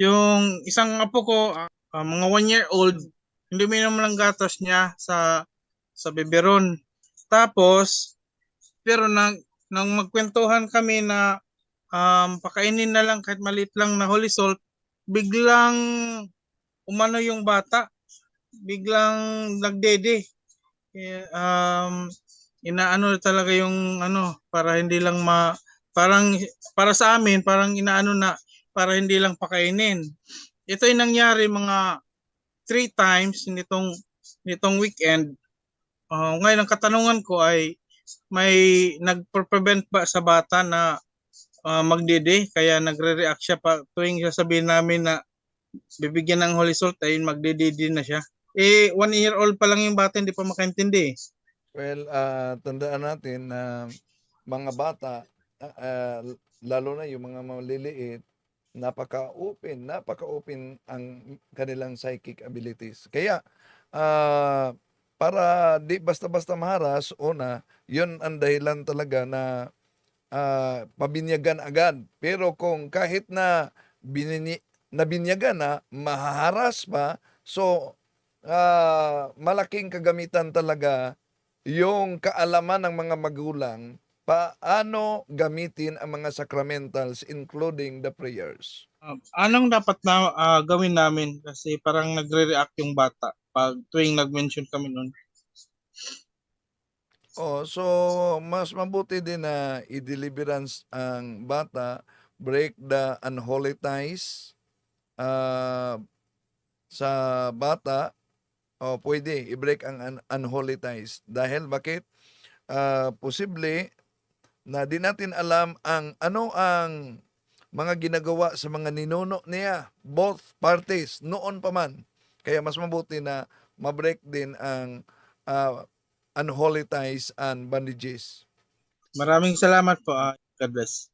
Yung isang apo ko, ah, mga one year old, hindi uminom ng gatas niya sa sa biberon. Tapos, pero nang, nang magkwentuhan kami na um, pakainin na lang kahit maliit lang na holy salt, biglang umano yung bata. Biglang nagdede. Um, inaano talaga yung ano, para hindi lang ma, parang, para sa amin, parang inaano na, para hindi lang pakainin. Ito ay nangyari mga three times nitong nitong weekend. Uh, ngayon ang katanungan ko ay may nagpo-prevent ba sa bata na uh, magdede kaya nagre-react siya pa tuwing sasabihin namin na bibigyan ng holy salt ay magdedede na siya. Eh one year old pa lang yung bata hindi pa makaintindi. Well, ah, tandaan natin na mga bata, ah, ah, lalo na yung mga maliliit, napaka-open, napaka-open ang kanilang psychic abilities. Kaya, ah, para di basta-basta maharas, una, yun ang dahilan talaga na ah, pabinyagan agad. Pero kung kahit na binini, nabinyagan na, mahaharas pa, so ah, malaking kagamitan talaga yung kaalaman ng mga magulang paano gamitin ang mga sacramentals including the prayers. Um, anong dapat na ah, gawin namin kasi parang nagre-react yung bata pag tuwing nag-mention kami nun. Oh, so mas mabuti din na i-deliverance ang bata, break the unholy ties ah, sa bata. Oh, pwede i-break ang un- unholy ties. Dahil bakit? Ah, posible na di natin alam ang ano ang mga ginagawa sa mga ninuno niya, both parties, noon pa man. Kaya mas mabuti na ma-break din ang ah, unholy ties and bandages. Maraming salamat po. ah, God bless.